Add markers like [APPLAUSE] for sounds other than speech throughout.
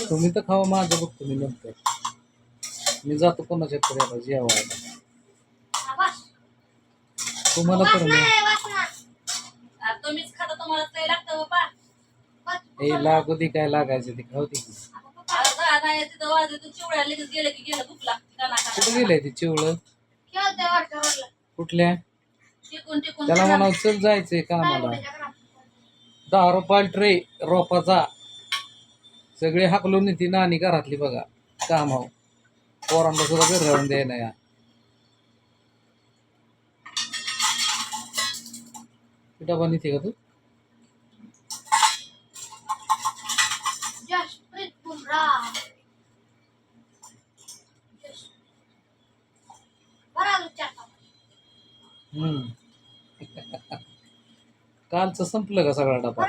तुम्ही तर खावा माझं बघतो मी नंतर. मी जातो कोणाच्या तरी आता जेवायला. तुम्हाला तर तुम्हीच खाता तुम्हाला लागतं लागू दे काय लागायचं ते खाऊ दे की अर्धा नाही तिथं वाजले तू चिवड्या लगेच गेलं की गेलं भूक लागते का ना कुठं गेलंय ते चिवळं. कुठल्या? टिकून टिकून. त्याला म्हणावं चल जायचंय कामाला दहा रुपयाला ट्रे रोपाचा सगळे हाकलून ती नानी घरातली बघा. काम हो. पोरांना सुद्धा घर राहून द्याय नाही डबा नेते का तू? हम्म. कालचं संपलं का सगळा डबा.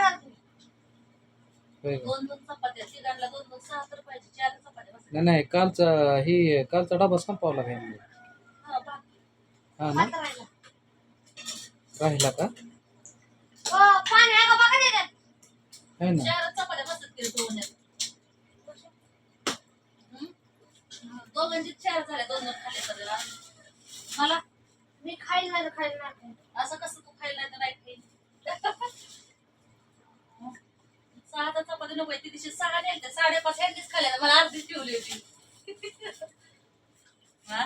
नाही नाही कालचा ही कालचा डबा संपवला काय? हा, ना? राहिला. का? हो, ना? दोघांची चार दोन. मला? मी खाईल नाही तर खाईल नाही. असं कसं तू खायला नाही तर नाही खाईल? सहा तर चपाती नको ती दिवशी सहा नेलत्या साडेपाच ह्यांनीच खाल्ल्या. मला अर्धीच ठेवली होती. हा?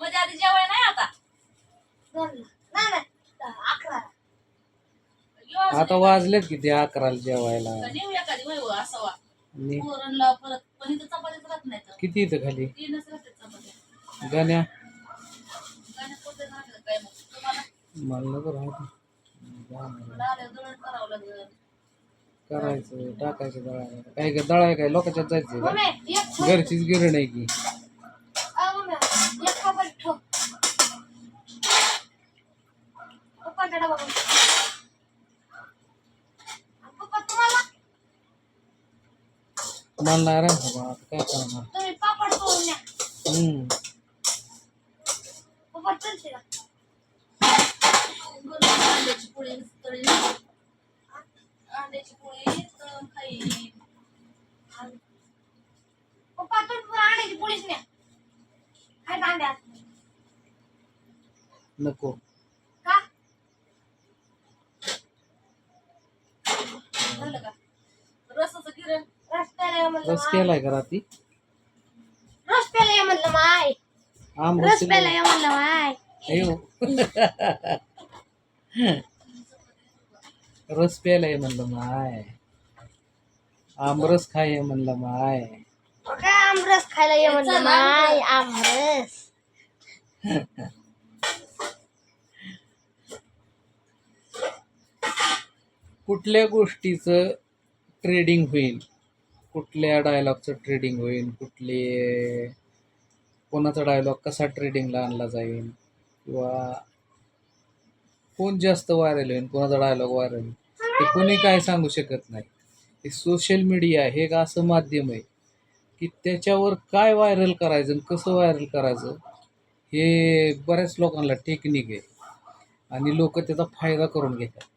म्हणजे आधी जेवाय नाही आता. नाही नाही. अकरा आता वाजलेत किती अकराला जेवायला. नेऊ एखादी वय हो, असावा आणि पोरणला परत पण इथं चपातीच राहत नाही तर. किती इथं खाली? तीनच राहते चपात्या. गाण्या. मला करायचं टाकायचं दळायला. काय काय दळाय काय? लोकांच्यात जायचं घरचीच गिरण आहे की. मला नाही आता काय करणार? नको. का झालं का रसाचं गिरण रस प्यायला ये म्हणलं रस माय. केलाय का राती रस प्यायला ये म्हणलं माय. आम रस प्यायला ये म्हणलं माय रस प्यायला ये म्हणलं माय आमरस खाय म्हणलं माय. आमरस खायला ये म्हणलं माय आमरस. कुठल्या गोष्टीचं ट्रेडिंग होईल? कुठल्या डायलॉगचं ट्रेडिंग होईल? कुठले कोणाचा डायलॉग कसा ट्रेडिंगला आणला जाईल? किंवा कोण जास्त व्हायरल होईल? कोणाचा डायलॉग व्हायरल होईल? ते कोणी काय सांगू शकत नाही. हे सोशल मीडिया हे एक असं माध्यम आहे? की त्याच्यावर काय व्हायरल करायचं आणि कसं व्हायरल करायचं हे बऱ्याच लोकांना टेक्निक आहे. आणि लोक त्याचा फायदा करून घेतात.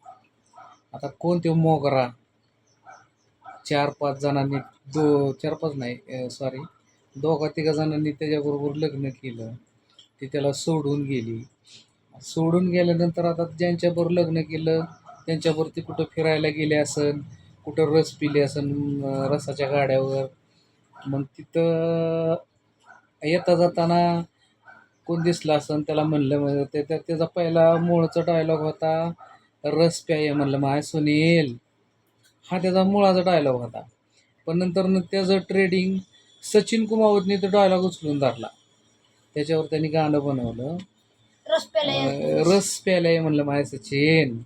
आता कोणते मोगरा? चार पाच जणांनी दो चार पाच नाही सॉरी दोघा तिघा जणांनी त्याच्याबरोबर लग्न केलं. ती त्याला सोडून गेली. सोडून गेल्यानंतर आता ज्यांच्याबरोबर लग्न केलं त्यांच्याबरोबर ती कुठं फिरायला गेले असन कुठं रस पिले असन रसाच्या गाड्यावर मग तिथं येता जाताना कोण दिसला असन त्याला म्हणलं म्हणजे ते त्या- त्याचा पहिला मूळचा डायलॉग होता रस प्याय म्हणलं माय सुनील. हा त्याचा मुळाचा डायलॉग होता. पण नंतर न त्याचं ट्रेडिंग सचिन कुमावतने तो डायलॉग उचलून धरला. त्याच्यावर त्यांनी गाणं बनवलं. रस प्यायला रस म्हणलं माय सचिन.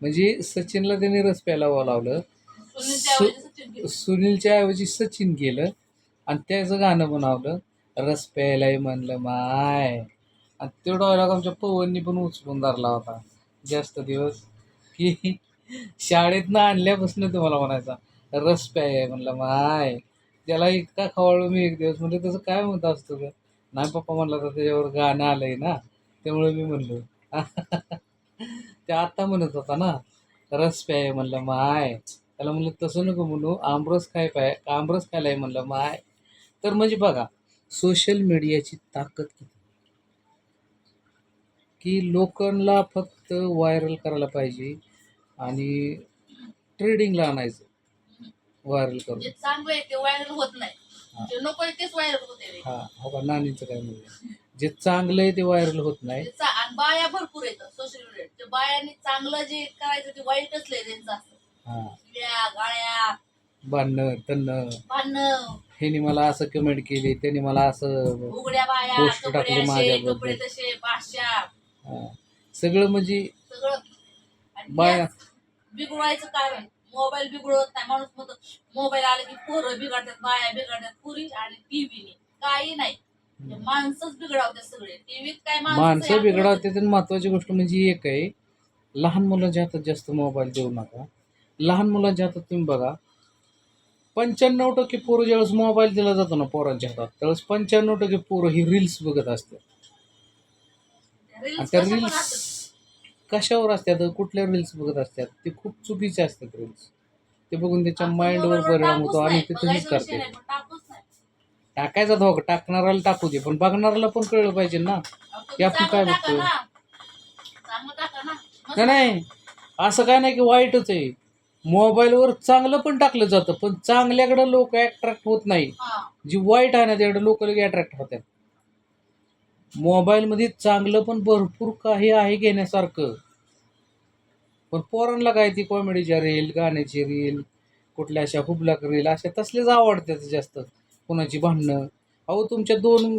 म्हणजे सचिनला त्यांनी रस प्यायला बोलावलं सुनीलच्या ऐवजी सचिन केलं. आणि त्याचं गाणं बनवलं रस प्यायलाही म्हणलं माय. आणि तो डायलॉग आमच्या पवननी पण उचलून धरला होता. जास्त दिवस की शाळेतनं आणल्यापासून तुम्हाला म्हणायचा रस प्याय म्हणलं माय. त्याला इतका खवळलो मी एक दिवस म्हणजे तसं काय म्हणत असतो का नाही पप्पा म्हणला तर त्याच्यावर गाणं आलंय ना त्यामुळे मी म्हणलो. [LAUGHS] ते आता म्हणत होता ना रस प्याय म्हणलं माय. त्याला म्हणलं तसं नको म्हणू आमरस काय पाय आमरस खायलाय म्हणलं माय. तर म्हणजे बघा सोशल मीडियाची ताकद किती? की लोकांना फक्त व्हायरल करायला पाहिजे आणि ट्रेडिंगला आणायचं व्हायरल करून. जे चांगलं आहे ते व्हायरल होत. नाही. जे नको तेच व्हायरल होते रे. हा हो का? नानीचं काय म्हणलं जे चांगलं आहे ते व्हायरल होत नाही. बाया भरपूर येतात सोशल मीडिया बायांनी चांगलं जे करायचं ते वाईटच लय त्यांचं असतं हा. गाळ्या. तणं भांडणं. ह्याने मला असं कमेंट केली त्याने मला असं उघड्या बाया पोस्ट कपडे टाकले असे माझ्याबद्दल. कपडे तसे पाचशा हा. सगळं म्हणजे सगळं. आणि बाया याच बिघडवायचं कारण मोबाईल बिघडवत नाही. माणूस म्हणतो मोबाईल आला की पोरं बिघडतात बाया बिघडतात पुरी आणि टीव्हीने काही नाही. ते माणसंच बिघडवतात सगळे. टीव्हीत काय माणसं बिघडवते आणि महत्वाची गोष्ट म्हणजे एक आहे. लहान मुलांच्या हातात जास्त मोबाईल देऊ नका. लहान मुलांच्या हातात तुम्ही बघा. पंच्याण्णव टक्के पोरं ज्यावेळेस मोबाईल दिला जातो ना पोरांच्या हातात त्यावेळेस पंच्याण्णव टक्के पोरं ही रील्स बघत असतात. आणि त्या रील्स. कशावर असतात? कुठल्या रील्स बघत असतात? ते खूप चुकीचे असतात रील्स ते बघून त्याच्या माइंडवर परिणाम होतो आणि ते तशीच करते. टाकायचा धोका टाकणाऱ्याला टाकू दे पण बघणाऱ्याला पण कळलं पाहिजे ना. की आपण काय नाही नाही. असं काय नाही की वाईटच आहे. मोबाईलवर चांगलं पण टाकलं जातं पण चांगल्याकडे लोक अट्रॅक्ट होत नाही. जी वाईट आहे ना त्याकडे लोक लगे अट्रॅक्ट होतात. मोबाईलमध्ये चांगलं पण भरपूर काही आहे घेण्यासारखं. पण पोरांना काय ती कॉमेडीच्या रील गाण्याची रील कुठल्या अशा हुबलाक रील अशा तसलेच आवडतात जास्त कोणाची भांडणं. अहो तुमच्या दोन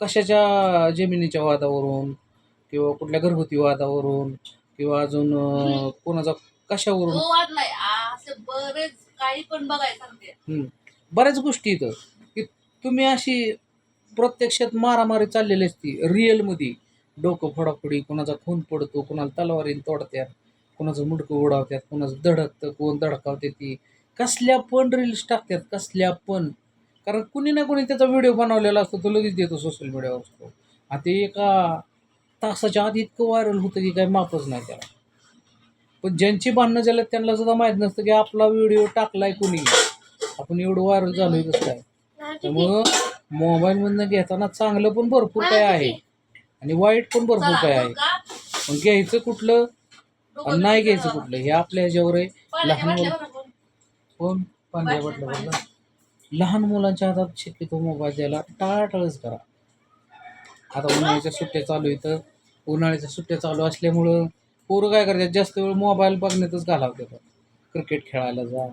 कशाच्या जमिनीच्या वादावरून किंवा कुठल्या घरगुती वादावरून किंवा अजून कोणाचा कशावरून? नाही असे बरेच काही पण बघायचं सांगते. हम्म. बऱ्याच गोष्टी इथं. की तुम्ही अशी प्रत्यक्षात मारामारी चाललेली असती रिअलमध्ये. डोकं फोडाफोडी कोणाचा खून पडतो कोणाला तलवारीने तोडत्यात कोणाचं मुडकं उडावत्यात कोणाचं धडकतं कोण धडकावते ती. कसल्या पण रील्स टाकतात कसल्या पण. कारण कुणी ना कुणी त्याचा व्हिडिओ बनवलेला असतो तो लगेच देतो सोशल मीडियावर असतो आणि ते एका तासाच्या आधी इतकं व्हायरल होतं की काही मापच नाही त्याला. पण ज्यांची भांडणं झाल्यात त्यांना सुद्धा माहीत नसतं की आपला व्हिडिओ टाकलाय कुणी. आपण एवढं व्हायरल झालोय कसं काय? त्यामुळं मोबाईलमधनं घेताना चांगलं पण भरपूर काय आहे. आणि वाईट पण भरपूर काय आहे? पण घ्यायचं कुठलं आणि नाही. घ्यायचं कुठलं हे आपल्या ह्याच्यावर आहे. लहान मुलं कोण? पांढऱ्या बाटल्या लहान मुलांच्या हातात शक्यतो मोबाईल द्यायला टाळाटाळच करा. आता उन्हाळ्याच्या सुट्ट्या चालू इथं उन्हाळ्याच्या सुट्ट्या चालू असल्यामुळं पोरं काय करतात? जास्त वेळ मोबाईल बघण्यातच घालवतात. क्रिकेट खेळायला जा.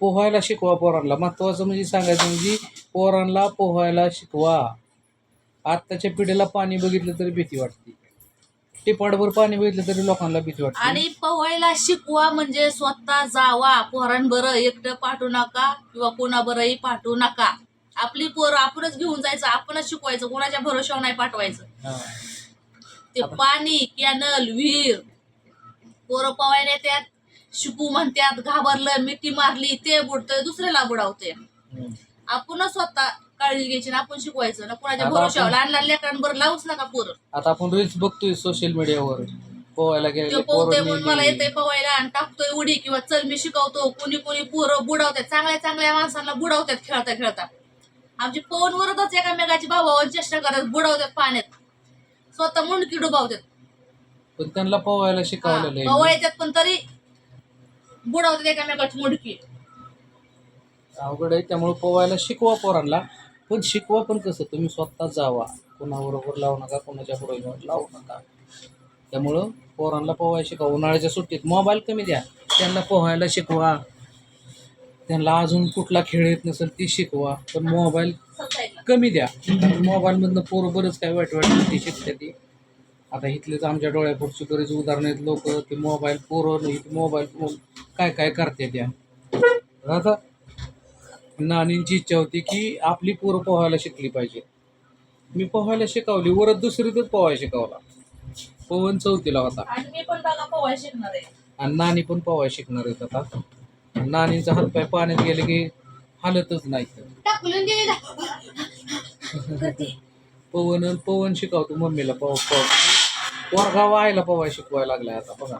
पोहायला शिकवा पोरांना. महत्त्वाचं म्हणजे सांगायचं म्हणजे पोरांना पोहायला शिकवा. आत्ताच्या पिढीला पाणी बघितलं तरी भीती वाटते. टिपाडभर पाणी बघितलं तरी लोकांना भीती वाटते. आणि पोहायला शिकवा म्हणजे स्वतः जावा. पोरांबरं एकटं पाठवू नका किंवा कोणाबरंही पाठवू नका. आपली पोरं आपणच घेऊन जायचं आपणच शिकवायचं कोणाच्या भरोशावर नाही पाठवायचं. हां. ते पाणी कॅनल विहीर पोरं पवायला येतात शिकू म्हणतात घाबरलं मिठी मारली ते बुडतंय दुसऱ्याला बुडावते. आपणच स्वतः काळजी घ्यायची ना आपण शिकवायचं. ना कोणाच्या आता भरोशावर आपण- लहान लहान लेकरांबरोबर लावूच नका पोरं. आता आपण रील्स बघतोय सोशल मीडियावर पोहायला ते गेलेले म्हणून मला मेली. येतंय पवायला आणि टाकतोय उडी किंवा चल मी शिकवतो. कोणी कोणी पोरं बुडावतात. चांगल्या चांगल्या माणसांना बुडावतात खेळता खेळता. आमची पवनवरच एकामेकाची भावावर चेष्टा करतात बुडावतात पाण्यात. स्वतः मुंडकी डुबावतात पण त्यांना पोहायला शिकवलेलं आहे येतात पण तरी बुडावतात एकामेकाची मुंडकी. अवघड आहे त्यामुळे पोहायला शिकवा पोरांना. पण शिकवा पण कसं तुम्ही स्वतः जावा. कोणाबरोबर लावू नका कोणाच्या बरोबर लावू नका. त्यामुळं पोरांना पोहायला शिकवा. उन्हाळ्याच्या सुट्टीत मोबाईल कमी द्या. त्यांना पोहायला शिकवा. त्यांना अजून कुठला खेळ येत नसेल ती शिकवा. पण मोबाईल कमी द्या. कारण मोबाईलमधनं पोरं बरंच काय वाईट वाईट गोष्टी शिकते ती. आता इथलेच आमच्या डोळ्यापुढची बरेच उदाहरणं आहेत. लोक ते मोबाईल पोरं नाही ते मोबाईल फोन काय काय करते त्या? आता नानींची इच्छा होती की आपली पोरं पोहायला शिकली पाहिजे. मी पोहायला शिकवली वरच दुसरीतच पोहायला शिकवला. पवन चौथीला होता. आणि नानी पण पोहायला शिकणार आहेत आता. नानीचा हातपाय पाण्यात गेले की हालतच नाही. पवन पवन शिकवतो मम्मीला पव पव वर्गा व्हायला पवाय शिकवायला लागलाय आता बघा?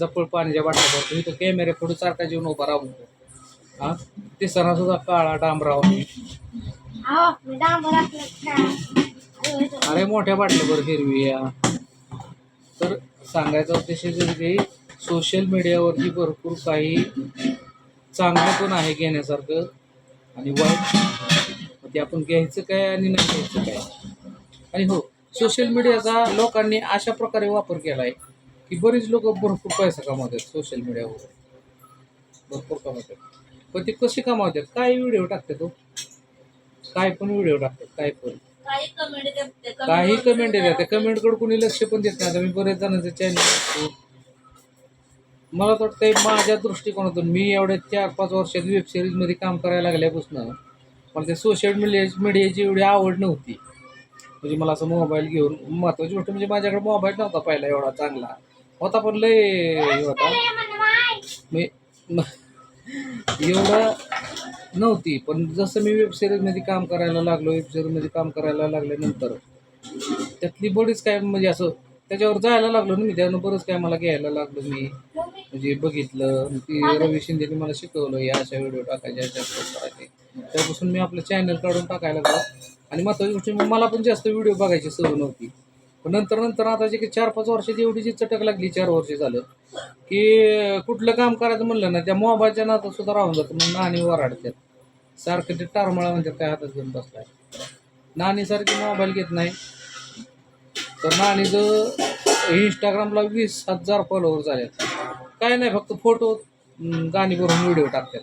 जपळ पाण्याच्या बाटल्या भरतो इथं कॅमेरे पुढे सारखा जेवण उभा राहून हा? तिसरा सुद्धा काळा डांबराव अरे मोठ्या बाटल्यावर हिरवी या तर सांगायचा उद्देश जर की सोशल मीडियावरती भरपूर काही चांगलं पण आहे घेण्यासारखं आणि वाईट. ते आपण घ्यायचं काय आणि नाही घ्यायचं काय? आणि हो सोशल मीडियाचा लोकांनी अशा प्रकारे वापर केला आहे की बरीच लोक भरपूर पैसा कमावतात सोशल मीडियावर भरपूर कमावतात. पण ते कसे कमावतात? काय व्हिडिओ टाकतात तो काय पण व्हिडिओ टाकतात काय पण. काही कमेंट येतात त्या कमेंटकडे कोणी लक्ष पण देत नाही. आता मी बरेच जणांचे चॅनल मला तर वाटतंय माझ्या दृष्टिकोनातून मी एवढ्या चार पाच वर्षात वेब सिरीजमध्ये काम करायला लागल्यापासून मला त्या सोशल मीडिया मीडियाची एवढी आवड नव्हती. म्हणजे मला असं मोबाईल घेऊन महत्त्वाची गोष्ट म्हणजे माझ्याकडे मोबाईल नव्हता पहिला एवढा चांगला. होता पण लय हे होता. मी [LAUGHS] एवढा नव्हती पण जसं मी वेब सिरीजमध्ये काम करायला लागलो वेब सिरीजमध्ये काम करायला लागल्यानंतर त्यातली बरीच काय म्हणजे असं त्याच्यावर जायला लागलो ना मी त्यानं बरंच काय मला घ्यायला लागलो मी. म्हणजे बघितलं ती रवी शिंदेने मला शिकवलं या अशा व्हिडिओ टाकायचे अशा post करायचे त्यापासून मी आपलं चॅनल काढून टाकायला लागलो. आणि महत्त्वाची गोष्ट म्हणजे मला पण जास्त व्हिडिओ बघायची सवय नव्हती. पण नंतर नंतर आता जे की चार पाच वर्षाची एवढी जी चटक लागली चार वर्ष झालं की कुठलं काम करायचं म्हणलं ना त्या मोबाईलच्या नातं सुद्धा राहून जातं. मग नाणी वराडतात सारखं ते टारमळा म्हणजे काय हातात घेऊन बसलाय? नाणीसारखी मोबाईल घेत नाही. तर नाणीचं इंस्टाग्रामला वीस हजार फॉलोअर झालेत. काय नाही फक्त फोटो गाणी भरून व्हिडिओ टाकतात.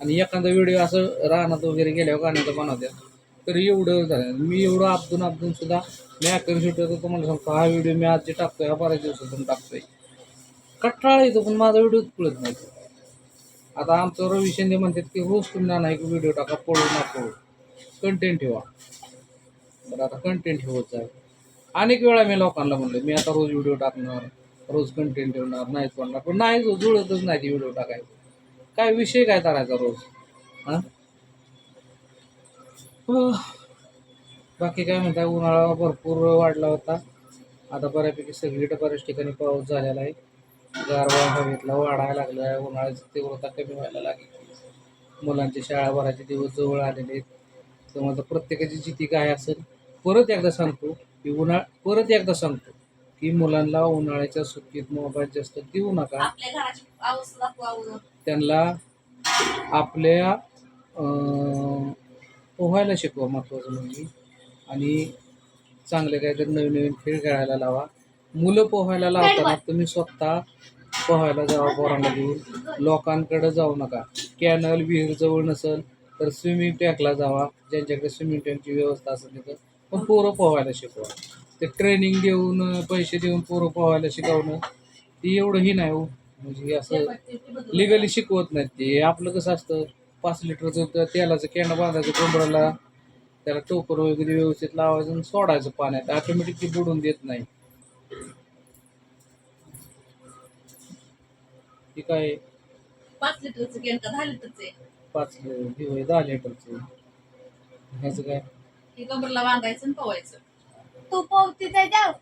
आणि एखादा व्हिडिओ असं राहण्यात वगैरे गेल्यावर गाण्याचं बनवतात. तर एवढं झालं. मी एवढं आपदून आपदून सुद्धा मी ॲक्टर शूट होतो तुम्हाला सांगतो हा व्हिडिओ मी आज जे टाकतोय हा बऱ्याच दिवसातून टाकतोय. कट्टाळा येतो पण माझा व्हिडिओ पळत नाही. आता आमचं रवी शिंदे म्हणतात की रोज तुम्ही नाना एक व्हिडिओ टाका पळू ना पळू. कंटेंट ठेवा. तर आता कंटेंट ठेवत जाय अनेक वेळा मी लोकांना म्हणलं मी आता रोज व्हिडिओ टाकणार रोज कंटेंट ठेवणार नाहीच पडणार पण नाही जो जुळतच नाही ती व्हिडिओ टाकायचं काय विषय काय करायचा रोज? हां? बाकी काय म्हणताय उन्हाळा भरपूर वाढला होता. आता बऱ्यापैकी सगळीकडे बऱ्याच ठिकाणी पाऊस झालेला आहे. गारवा हवेतला वाढायला लागला आहे उन्हाळ्याची तीव्रता कमी व्हायला लागली. मुलांची शाळा भरायचे दिवस जवळ आलेले आहेत. तर प्रत्येकाची जिती काय असेल परत एकदा सांगतो की उन्हाळ परत एकदा सांगतो की मुलांना उन्हाळ्याच्या सुट्टीत मोबाईल जास्त देऊ नका. त्यांना आपल्या पोहायला शिकवा महत्त्वाचं म्हणजे. आणि चांगले काहीतरी नवीन नवीन खेळ खेळायला लावा. मुलं पोहायला लावताना तुम्ही स्वतः पोहायला जावा पोरांना घेऊन. लोकांकडे जाऊ नका. कॅनल विहीर जवळ नसेल तर स्विमिंग टँकला जावा. ज्यांच्याकडे स्विमिंग टँकची व्यवस्था असेल तिथं. पण पोरं पोहायला शिकवा. ते ट्रेनिंग देऊन पैसे देऊन पोरं पोहायला शिकवणं ती एवढंही नाही हो. म्हणजे असं लिगली शिकवत नाहीत ते. आपलं कसं असतं? पाच लिटरचं त्या तेलाचं कॅन बांधायचं कोंबड्याला त्याला टोकर वगैरे व्यवस्थित लावायचं आणि सोडायचं पाण्यात. ऑटोमॅटिक ते बुडून देत नाही. ती काय? पाच लिटरचं कॅन का दहा लिटरचं पाच होय, दहा लिटरचं ह्याचं काय? हे कमरला बांधायचं आणि पवायचं तू त्याच्यावर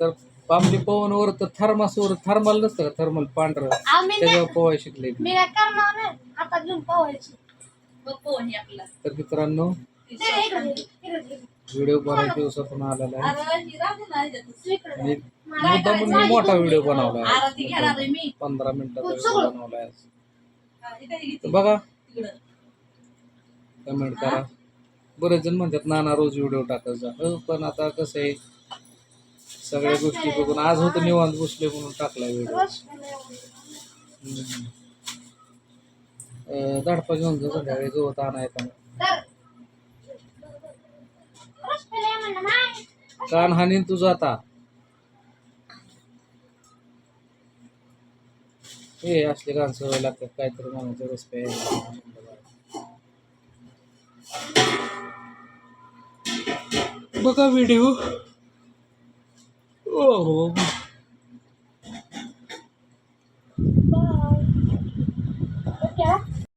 तर आपली पवनवर तर थर्मासवर थर्मल नसतं का? थर्मल पांढरं. आम्ही नाही त्याच्यावर पोवाय शिकले मी काय करणार नाही हातात घेऊन पोहायची बघ पोहण हे आपला. तर मित्रांनो ते इकडे, इकडे, इकडे. व्हिडिओ बऱ्याच दिवसातून आलेला आहे. अरे ही राहते ना ह्याच्यातच. इकडे. आणि मुद्दा म्हणून मोठा व्हिडिओ बनवला अरे ती घेणार आहे मी. पंधरा मिनिटाचा व्हिडिओ बनवला आहे हा, हे काय तर घेते? बघा. तिकडं कमेंट करा. बरेच जण म्हणतात नाना रोज व्हिडिओ टाकत जा. हो पण आता कसं आहे सगळ्या गोष्टी बघून. आज होतं निवांत बसले म्हणून टाकलाय व्हिडिओ. धाडपा घेऊन जा संध्याकाळी गवत आणा येताना. कान हानीन तुझं आता हे असले गाण सवय लागतात काहीतरी म्हणायचं रस प्यायला बघा व्हिडिओ. Oh.